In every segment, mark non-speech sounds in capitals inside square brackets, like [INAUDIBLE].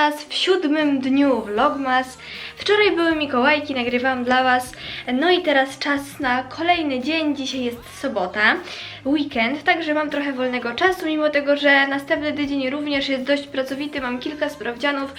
was w siódmym dniu Vlogmas. Wczoraj były Mikołajki, nagrywałam dla was. No i teraz czas na kolejny dzień. Dzisiaj jest sobota, weekend, także mam trochę wolnego czasu, mimo tego, że następny tydzień również jest dość pracowity, mam kilka sprawdzianów.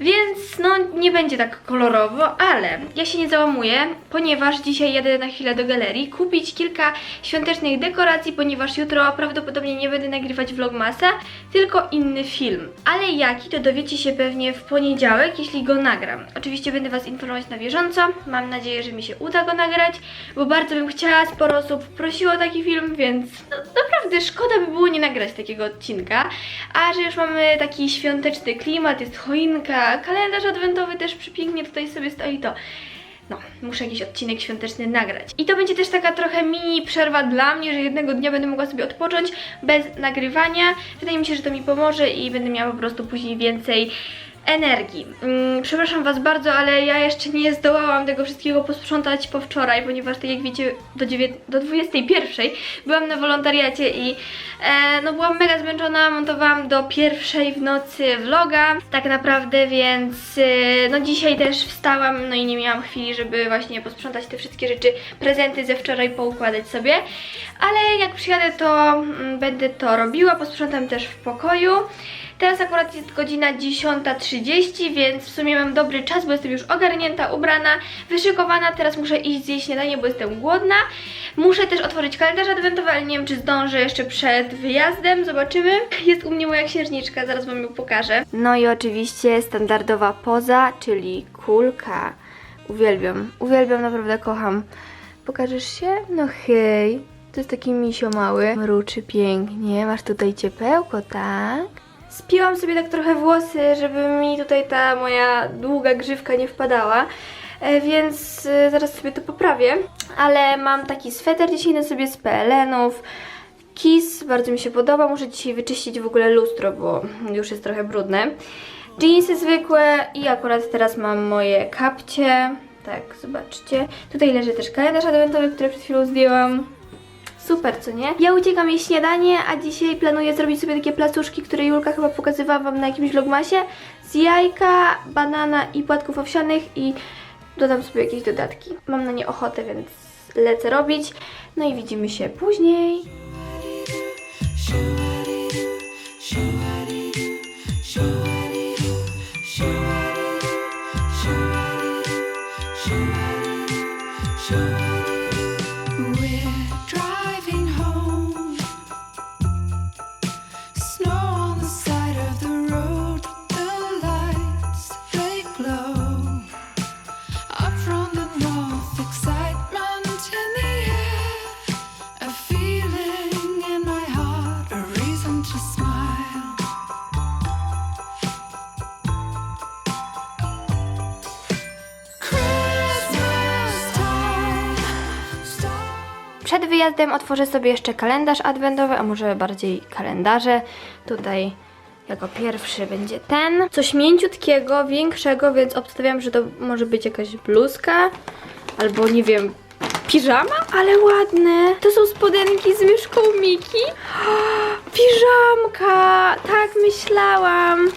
Więc no nie będzie tak kolorowo, ale ja się nie załamuję, ponieważ dzisiaj jadę na chwilę do galerii kupić kilka świątecznych dekoracji, ponieważ jutro prawdopodobnie nie będę nagrywać vlogmasa, tylko inny film. Ale jaki to dowiecie się pewnie w poniedziałek, jeśli go nagram. Oczywiście będę Was informować na bieżąco, mam nadzieję, że mi się uda go nagrać, bo bardzo bym chciała, sporo osób prosiło o taki film, więc no, naprawdę szkoda by było nie nagrać takiego odcinka. A że już mamy taki świąteczny klimat, jest choinka, kalendarz adwentowy też przepięknie tutaj sobie stoi, to no, muszę jakiś odcinek świąteczny nagrać. I to będzie też taka trochę mini przerwa dla mnie, że jednego dnia będę mogła sobie odpocząć bez nagrywania. Wydaje mi się, że to mi pomoże i będę miała po prostu później więcej energii. Mm, przepraszam Was bardzo, ale ja jeszcze nie zdołałam tego wszystkiego posprzątać po wczoraj, ponieważ tak jak wiecie do, do 21 byłam na wolontariacie i e, no byłam mega zmęczona, montowałam do pierwszej w nocy vloga tak naprawdę, więc e, no dzisiaj też wstałam, no i nie miałam chwili, żeby właśnie posprzątać te wszystkie rzeczy, prezenty ze wczoraj poukładać sobie, ale jak przyjadę to mm, będę to robiła, posprzątam też w pokoju. Teraz akurat jest godzina 10.30, więc w sumie mam dobry czas, bo jestem już ogarnięta, ubrana, wyszykowana. Teraz muszę iść zjeść śniadanie, bo jestem głodna. Muszę też otworzyć kalendarz adwentowy, ale nie wiem, czy zdążę jeszcze przed wyjazdem. Zobaczymy. Jest u mnie moja księżniczka, zaraz wam ją pokażę. No i oczywiście standardowa poza, czyli kulka. Uwielbiam, uwielbiam, naprawdę kocham. Pokażesz się? No hej. To jest taki misio mały. Mruczy pięknie. Masz tutaj ciepełko, tak? Spiłam sobie tak trochę włosy, żeby mi tutaj ta moja długa grzywka nie wpadała. E, Więc e, zaraz sobie to poprawię. Ale mam taki sweter dzisiaj na sobie z PLN-ów. Kiss, bardzo mi się podoba. Muszę dzisiaj wyczyścić w ogóle lustro, bo już jest trochę brudne. Jeansy zwykłe i akurat teraz mam moje kapcie. Tak, zobaczcie. Tutaj leży też kalendarz adwentowy, który przed chwilą zdjęłam. Super, co nie? Ja uciekam jeść śniadanie, a dzisiaj planuję zrobić sobie takie placuszki, które Julka chyba pokazywała Wam na jakimś vlogmasie. Z jajka, banana i płatków owsianych i dodam sobie jakieś dodatki. Mam na nie ochotę, więc lecę robić. No i widzimy się później. Wyjazdem otworzę sobie jeszcze kalendarz adwentowy, a może bardziej kalendarze. Tutaj jako pierwszy będzie ten. Coś mięciutkiego, większego, więc obstawiam, że to może być jakaś bluzka albo nie wiem, piżama, ale ładne. To są spodenki z myszką Miki. [GASPS] Piżamka! Tak myślałam.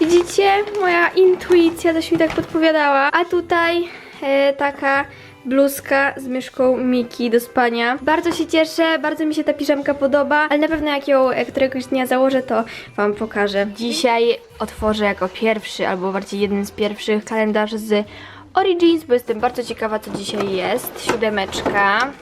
Widzicie? Moja intuicja też mi tak podpowiadała. A tutaj e, taka bluzka z myszką Miki do spania. Bardzo się cieszę, bardzo mi się ta piżamka podoba, ale na pewno jak ją któregoś dnia założę, to Wam pokażę. Dzisiaj otworzę jako pierwszy, albo bardziej jeden z pierwszych kalendarz z Origins, bo jestem bardzo ciekawa, co dzisiaj jest. Siódemeczka.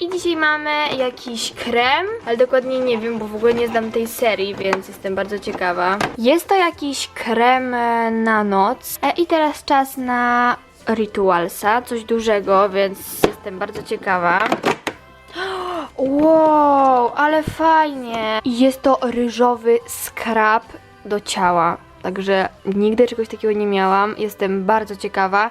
I dzisiaj mamy jakiś krem, ale dokładnie nie wiem, bo w ogóle nie znam tej serii, więc jestem bardzo ciekawa. Jest to jakiś krem e, na noc. E, I teraz czas na Ritualsa, coś dużego, więc jestem bardzo ciekawa. [GASPS] Wow, ale fajnie! Jest to ryżowy skrab do ciała. Także nigdy czegoś takiego nie miałam. Jestem bardzo ciekawa.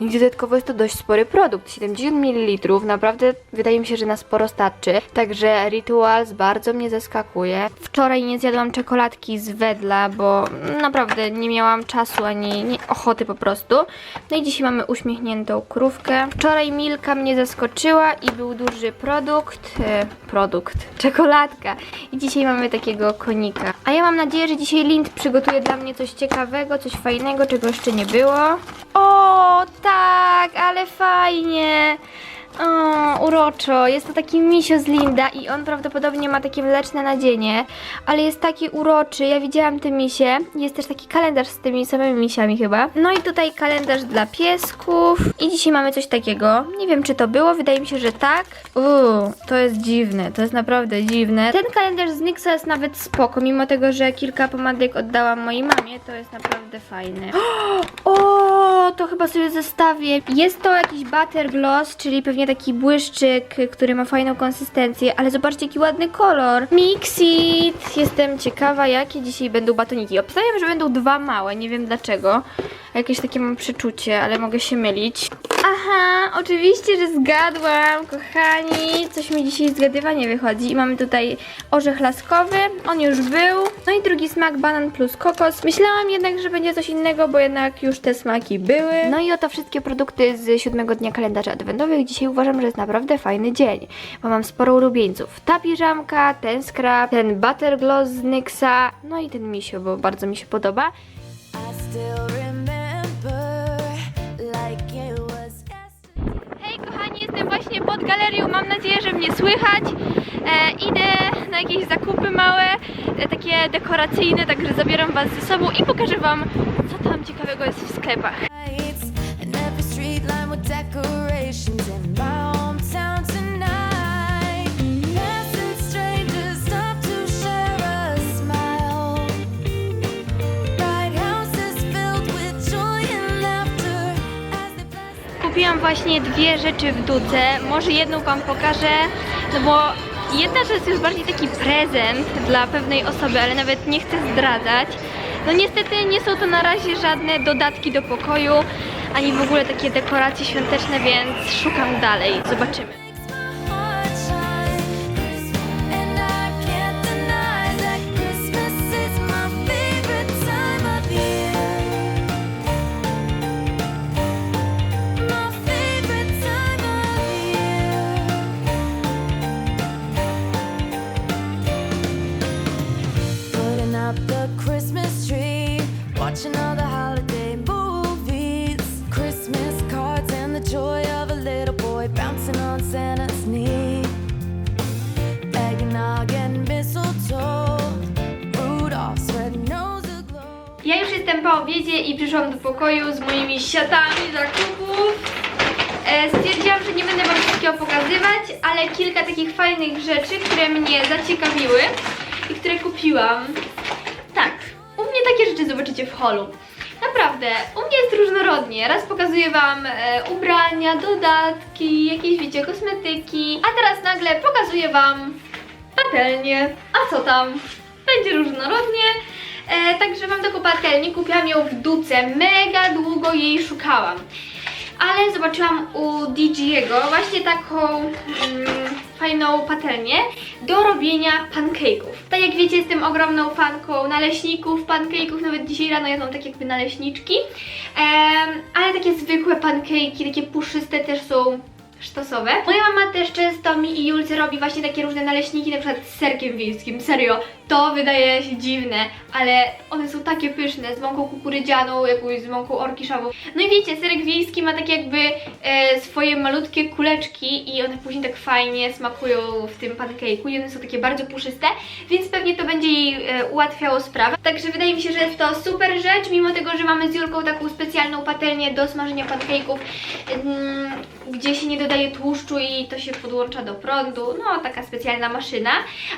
I dodatkowo jest to dość spory produkt, 70 ml, naprawdę wydaje mi się, że na sporo starczy. Także Rituals bardzo mnie zaskakuje. Wczoraj nie zjadłam czekoladki z Wedla, bo naprawdę nie miałam czasu ani nie, ochoty po prostu. No i dzisiaj mamy uśmiechniętą krówkę. Wczoraj Milka mnie zaskoczyła i był duży produkt, e, produkt, [LAUGHS] czekoladka. I dzisiaj mamy takiego konika. A ja mam nadzieję, że dzisiaj Lind przygotuje dla mnie coś ciekawego, coś fajnego, czego jeszcze nie było. O, tak, ale fajnie. O, uroczo. Jest to taki misio z Linda i on prawdopodobnie ma takie mleczne nadzienie, ale jest taki uroczy. Ja widziałam te misie. Jest też taki kalendarz z tymi samymi misiami chyba. No i tutaj kalendarz dla piesków. I dzisiaj mamy coś takiego. Nie wiem, czy to było. Wydaje mi się, że tak. Uuu, to jest dziwne. To jest naprawdę dziwne. Ten kalendarz z Nyxa jest nawet spoko, mimo tego, że kilka pomadek oddałam mojej mamie. To jest naprawdę fajne. [GASPS] O, to chyba sobie zestawię. Jest to jakiś butter gloss, czyli pewnie taki błyszczyk, który ma fajną konsystencję, ale zobaczcie jaki ładny kolor. Mixit! Jestem ciekawa, jakie dzisiaj będą batoniki. Obstawiam, że będą dwa małe, nie wiem dlaczego. Jakieś takie mam przeczucie, ale mogę się mylić. Aha, oczywiście, że zgadłam, kochani. Coś mi dzisiaj zgadywanie wychodzi. I mamy tutaj orzech laskowy, on już był. No i drugi smak, banan plus kokos. Myślałam jednak, że będzie coś innego, bo jednak już te smaki były. No i oto wszystkie produkty z siódmego dnia kalendarza adwentowych. Dzisiaj uważam, że jest naprawdę fajny dzień, bo mam sporo ulubieńców. Ta piżamka, ten scrap, ten butter gloss z Nyxa, no i ten misio, bo bardzo mi się podoba. I still jestem właśnie pod galerią, mam nadzieję, że mnie słychać. E, idę na jakieś zakupy małe, e, takie dekoracyjne, także zabieram Was ze sobą i pokażę Wam, co tam ciekawego jest w sklepach. Właśnie dwie rzeczy w Duce, może jedną Wam pokażę, no bo jedna rzecz jest bardziej taki prezent dla pewnej osoby, ale nawet nie chcę zdradzać. No niestety nie są to na razie żadne dodatki do pokoju, ani w ogóle takie dekoracje świąteczne, więc szukam dalej. Zobaczymy. Ja już jestem po obiedzie i przyszłam do pokoju z moimi siatami zakupów. E, stwierdziłam, że nie będę Wam wszystkiego pokazywać, ale kilka takich fajnych rzeczy, które mnie zaciekawiły i które kupiłam. Tak, u mnie takie rzeczy zobaczycie w holu. Naprawdę, u mnie jest różnorodnie. Raz pokazuję Wam e, ubrania, dodatki, jakieś wiecie, kosmetyki, a teraz nagle pokazuję Wam patelnię. A co tam? Będzie różnorodnie. E, także mam taką patelnię, kupiłam ją w Duce, mega długo jej szukałam. Ale zobaczyłam u DJ'ego właśnie taką mm, fajną patelnię do robienia pancake'ów. Tak jak wiecie, jestem ogromną fanką naleśników, pancake'ów, nawet dzisiaj rano jadłam tak jakby naleśniczki. Em, ale takie zwykłe pancake'i, takie puszyste też są sztosowe. Moja mama też często mi i Julce robi właśnie takie różne naleśniki, na przykład z serkiem wiejskim. Serio, to wydaje się dziwne, ale one są takie pyszne, z mąką kukurydzianą, jakąś z mąką orkiszową. No i wiecie, serek wiejski ma tak jakby e, swoje malutkie kuleczki i one później tak fajnie smakują w tym pancake'u i one są takie bardzo puszyste, więc pewnie to będzie jej e, ułatwiało sprawę. Także wydaje mi się, że jest to super rzecz, mimo tego, że mamy z Julką taką specjalną patelnię do smażenia pancake'ów, mm, gdzie się nie dodaje tłuszczu i to się podłącza do prądu, no taka specjalna maszyna,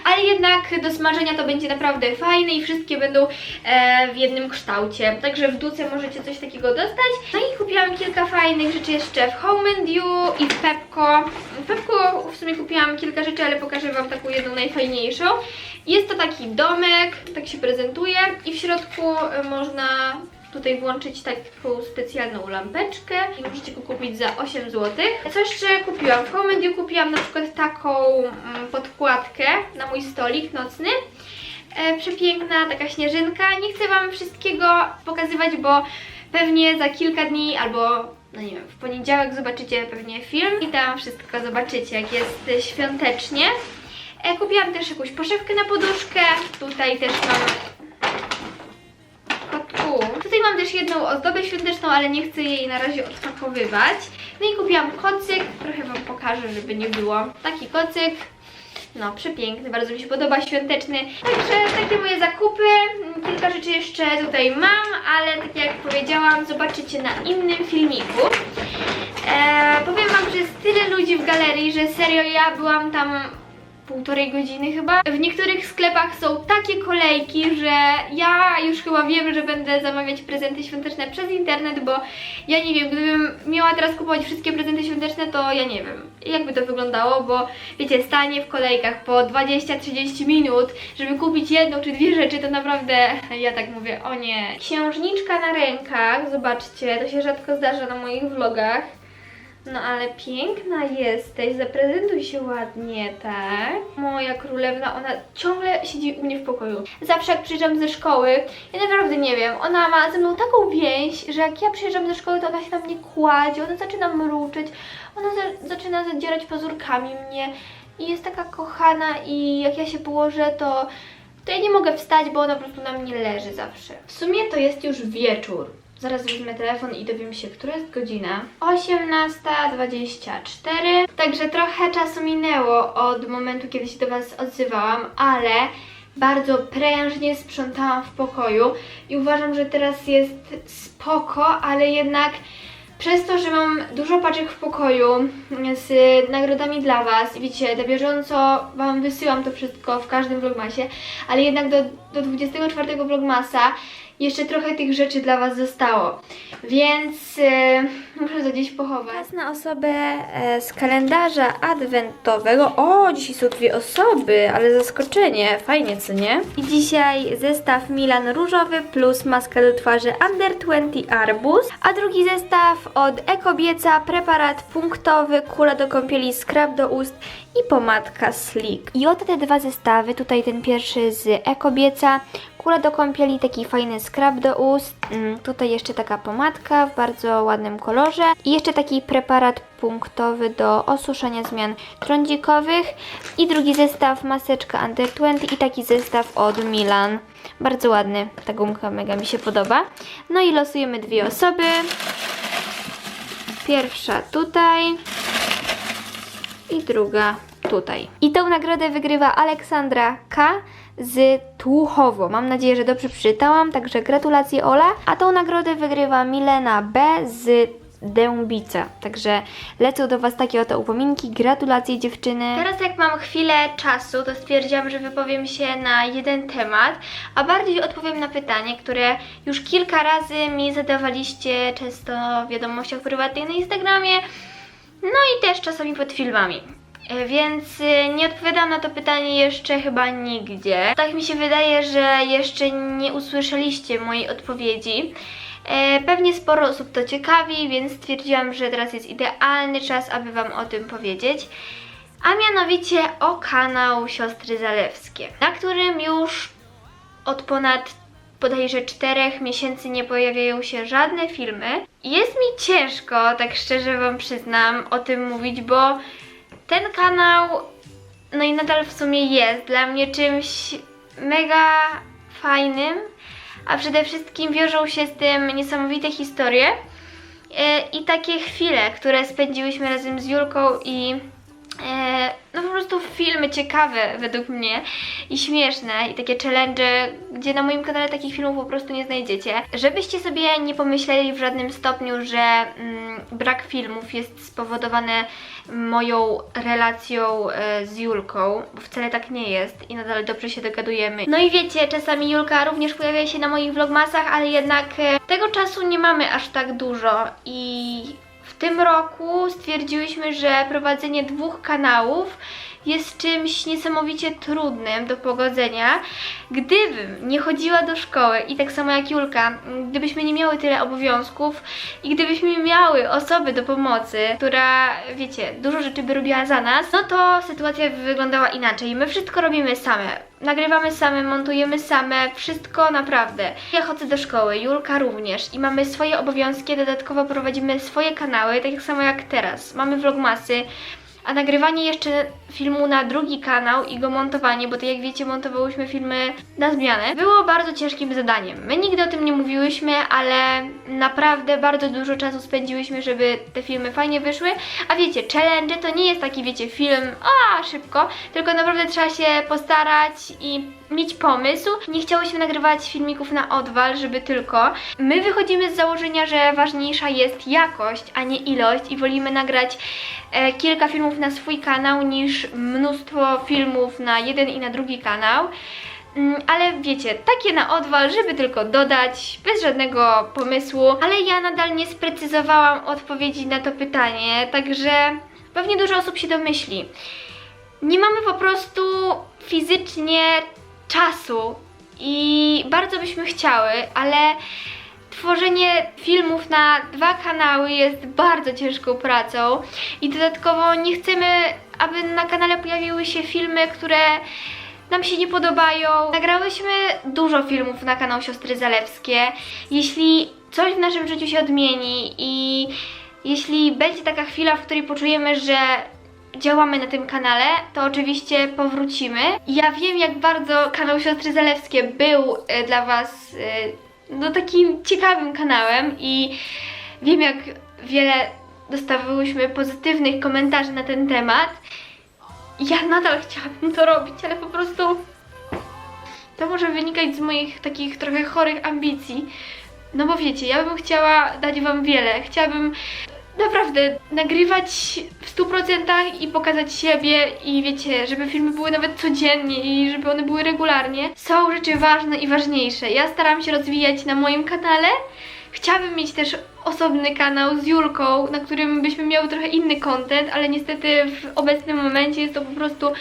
ale jednak do smażenia to będzie naprawdę fajne i wszystkie będą e, w jednym kształcie, także w Duce możecie coś takiego dostać. No i kupiłam kilka fajnych rzeczy jeszcze w Home and You i w Pepco. W Pepco w sumie kupiłam kilka rzeczy, ale pokażę Wam taką jedną najfajniejszą. Jest to taki domek, tak się prezentuje i w środku e, można tutaj włączyć taką specjalną lampeczkę i możecie go kupić za 8 zł. Co jeszcze kupiłam? W Home kupiłam na przykład taką mm, podkładkę na mój stolik nocny. E, przepiękna taka śnieżynka. Nie chcę Wam wszystkiego pokazywać, bo pewnie za kilka dni albo no nie wiem, w poniedziałek zobaczycie pewnie film i tam wszystko zobaczycie, jak jest świątecznie. E, kupiłam też jakąś poszewkę na poduszkę. Tutaj też mam. Tutaj mam też jedną ozdobę świąteczną, ale nie chcę jej na razie odpakowywać. No i kupiłam kocyk, trochę Wam pokażę, żeby nie było. Taki kocyk. No, przepiękny, bardzo mi się podoba, świąteczny. Także takie moje zakupy. Kilka rzeczy jeszcze tutaj mam, ale tak jak powiedziałam, zobaczycie na innym filmiku. Eee, powiem Wam, że jest tyle ludzi w galerii, że serio ja byłam tam półtorej godziny chyba. W niektórych sklepach są takie kolejki, że ja już chyba wiem, że będę zamawiać prezenty świąteczne przez internet, bo ja nie wiem, gdybym miała teraz kupować wszystkie prezenty świąteczne, to ja nie wiem, jakby to wyglądało, bo wiecie, stanie w kolejkach po 20-30 minut, żeby kupić jedną czy dwie rzeczy, to naprawdę, [LAUGHS] ja tak mówię, o nie. Księżniczka na rękach, zobaczcie, to się rzadko zdarza na moich vlogach. No ale piękna jesteś, zaprezentuj się ładnie, tak? Moja królewna, ona ciągle siedzi u mnie w pokoju. Zawsze jak przyjeżdżam ze szkoły, ja naprawdę nie wiem, ona ma ze mną taką więź, że jak ja przyjeżdżam ze szkoły, to ona się na mnie kładzie, ona zaczyna mruczeć, ona za zaczyna zadzierać pazurkami mnie i jest taka kochana i jak ja się położę, to to ja nie mogę wstać, bo ona po prostu na mnie leży zawsze. W sumie to jest już wieczór. Zaraz wezmę telefon i dowiem się, która jest godzina. 18.24. Także trochę czasu minęło od momentu, kiedy się do Was odzywałam, ale bardzo prężnie sprzątałam w pokoju i uważam, że teraz jest spoko, ale jednak przez to, że mam dużo paczek w pokoju z nagrodami dla Was, wiecie, na bieżąco Wam wysyłam to wszystko w każdym vlogmasie, ale jednak do, do 24 vlogmasa jeszcze trochę tych rzeczy dla Was zostało, więc e, muszę to gdzieś pochować. Czas na osobę e, z kalendarza adwentowego. O, dzisiaj są dwie osoby, ale zaskoczenie, fajnie co nie? I dzisiaj zestaw Milan różowy plus maska do twarzy Under 20 Arbus, a drugi zestaw od Ekobieca preparat punktowy, kula do kąpieli, skrab do ust i pomadka Slick. I oto te dwa zestawy, tutaj ten pierwszy z Ekobieca, kula do kąpieli, taki fajny skrab do ust, mm, tutaj jeszcze taka pomadka w bardzo ładnym kolorze i jeszcze taki preparat punktowy do osuszania zmian trądzikowych i drugi zestaw maseczka Under 20 i taki zestaw od Milan. Bardzo ładny, ta gumka mega mi się podoba. No i losujemy dwie osoby. Pierwsza tutaj i druga tutaj. I tą nagrodę wygrywa Aleksandra K. z Tłuchowo. Mam nadzieję, że dobrze przeczytałam, także gratulacje Ola. A tą nagrodę wygrywa Milena B. z Dębica. Także lecą do Was takie oto upominki. Gratulacje dziewczyny. Teraz jak mam chwilę czasu, to stwierdziłam, że wypowiem się na jeden temat, a bardziej odpowiem na pytanie, które już kilka razy mi zadawaliście często w wiadomościach prywatnych na Instagramie, no i też czasami pod filmami. E, Więc y, nie odpowiadam na to pytanie jeszcze chyba nigdzie. Tak mi się wydaje, że jeszcze nie usłyszeliście mojej odpowiedzi. E, Pewnie sporo osób to ciekawi, więc stwierdziłam, że teraz jest idealny czas, aby Wam o tym powiedzieć. A mianowicie o kanał Siostry Zalewskie, na którym już od ponad bodajże czterech miesięcy nie pojawiają się żadne filmy. Jest mi ciężko, tak szczerze Wam przyznam, o tym mówić, bo ten kanał, no i nadal w sumie jest dla mnie czymś mega fajnym, a przede wszystkim wiążą się z tym niesamowite historie e, i takie chwile, które spędziłyśmy razem z Julką i no po prostu filmy ciekawe według mnie i śmieszne i takie challenge, gdzie na moim kanale takich filmów po prostu nie znajdziecie. Żebyście sobie nie pomyśleli w żadnym stopniu, że mm, brak filmów jest spowodowany moją relacją e, z Julką, bo wcale tak nie jest i nadal dobrze się dogadujemy. No i wiecie, czasami Julka również pojawia się na moich vlogmasach, ale jednak e, tego czasu nie mamy aż tak dużo i tym roku stwierdziłyśmy, że prowadzenie dwóch kanałów jest czymś niesamowicie trudnym do pogodzenia. Gdybym nie chodziła do szkoły i tak samo jak Julka, gdybyśmy nie miały tyle obowiązków i gdybyśmy miały osobę do pomocy, która, wiecie, dużo rzeczy by robiła za nas, no to sytuacja wyglądała inaczej. My wszystko robimy same. Nagrywamy same, montujemy same, wszystko naprawdę. Ja chodzę do szkoły, Julka również i mamy swoje obowiązki, dodatkowo prowadzimy swoje kanały, tak samo jak teraz. Mamy vlogmasy, a nagrywanie jeszcze filmu na drugi kanał i go montowanie, bo tak jak wiecie, montowałyśmy filmy na zmianę, było bardzo ciężkim zadaniem. My nigdy o tym nie mówiłyśmy, ale naprawdę bardzo dużo czasu spędziłyśmy, żeby te filmy fajnie wyszły. A wiecie, challenge to nie jest taki, wiecie, film, a szybko, tylko naprawdę trzeba się postarać i mieć pomysł. Nie chciałyśmy nagrywać filmików na odwal, żeby tylko. My wychodzimy z założenia, że ważniejsza jest jakość, a nie ilość i wolimy nagrać e, kilka filmów na swój kanał niż mnóstwo filmów na jeden i na drugi kanał. Mm, Ale wiecie, takie na odwal, żeby tylko dodać, bez żadnego pomysłu. Ale ja nadal nie sprecyzowałam odpowiedzi na to pytanie, także pewnie dużo osób się domyśli. Nie mamy po prostu fizycznie czasu i bardzo byśmy chciały, ale tworzenie filmów na dwa kanały jest bardzo ciężką pracą i dodatkowo nie chcemy, aby na kanale pojawiły się filmy, które nam się nie podobają. Nagrałyśmy dużo filmów na kanał Siostry Zalewskie. Jeśli coś w naszym życiu się odmieni i jeśli będzie taka chwila, w której poczujemy, że działamy na tym kanale, to oczywiście powrócimy. Ja wiem, jak bardzo kanał Siostry Zalewskie był e, dla Was e, no, takim ciekawym kanałem i wiem, jak wiele dostawałyśmy pozytywnych komentarzy na ten temat. Ja nadal chciałabym to robić, ale po prostu to może wynikać z moich takich trochę chorych ambicji. No bo wiecie, ja bym chciała dać Wam wiele. Chciałabym naprawdę nagrywać w 100% i pokazać siebie i wiecie, żeby filmy były nawet codziennie i żeby one były regularnie. Są rzeczy ważne i ważniejsze. Ja staram się rozwijać na moim kanale. Chciałabym mieć też osobny kanał z Julką, na którym byśmy miały trochę inny content, ale niestety w obecnym momencie jest to po prostu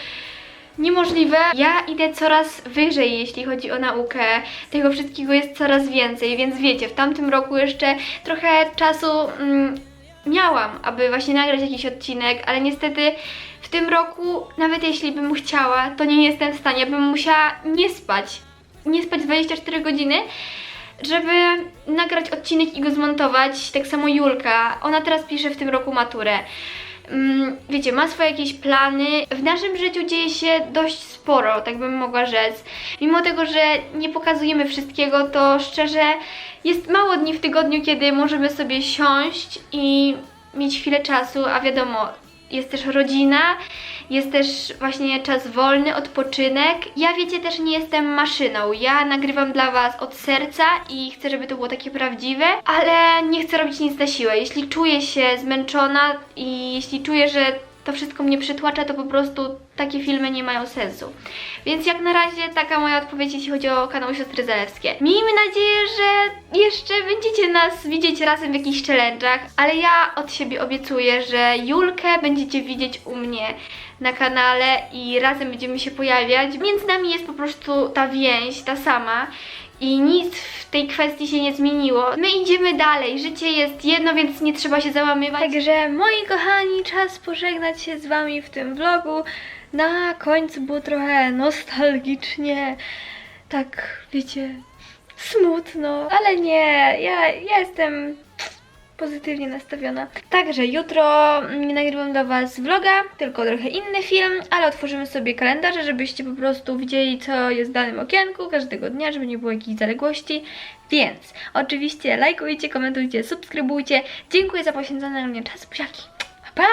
niemożliwe. Ja idę coraz wyżej, jeśli chodzi o naukę. Tego wszystkiego jest coraz więcej, więc wiecie, w tamtym roku jeszcze trochę czasu mm, miałam, aby właśnie nagrać jakiś odcinek, ale niestety w tym roku, nawet jeśli bym chciała, to nie jestem w stanie. Bym musiała nie spać. Nie spać 24 godziny, żeby nagrać odcinek i go zmontować. Tak samo Julka. Ona teraz pisze w tym roku maturę. Mm, wiecie, ma swoje jakieś plany. W naszym życiu dzieje się dość sporo, tak bym mogła rzec. Mimo tego, że nie pokazujemy wszystkiego, to szczerze jest mało dni w tygodniu, kiedy możemy sobie siąść i mieć chwilę czasu, a wiadomo, jest też rodzina, jest też właśnie czas wolny, odpoczynek. Ja wiecie, też nie jestem maszyną. Ja nagrywam dla Was od serca i chcę, żeby to było takie prawdziwe, ale nie chcę robić nic na siłę. Jeśli czuję się zmęczona i jeśli czuję, że to wszystko mnie przytłacza, to po prostu takie filmy nie mają sensu. Więc jak na razie taka moja odpowiedź, jeśli chodzi o kanał Siostry Zalewskie. Miejmy nadzieję, że jeszcze będziecie nas widzieć razem w jakichś challenge'ach, ale ja od siebie obiecuję, że Julkę będziecie widzieć u mnie na kanale i razem będziemy się pojawiać. Między nami jest po prostu ta więź, ta sama i nic w tej kwestii się nie zmieniło. My idziemy dalej, życie jest jedno, więc nie trzeba się załamywać. Także moi kochani, czas pożegnać się z Wami w tym vlogu. Na końcu było trochę nostalgicznie, tak wiecie, smutno, ale nie, ja, ja jestem pozytywnie nastawiona. Także jutro nie nagrywam dla Was vloga, tylko trochę inny film, ale otworzymy sobie kalendarze, żebyście po prostu widzieli, co jest w danym okienku każdego dnia, żeby nie było jakichś zaległości. Więc oczywiście lajkujcie, komentujcie, subskrybujcie. Dziękuję za poświęcony na mnie czas. Buziaki. Pa! pa!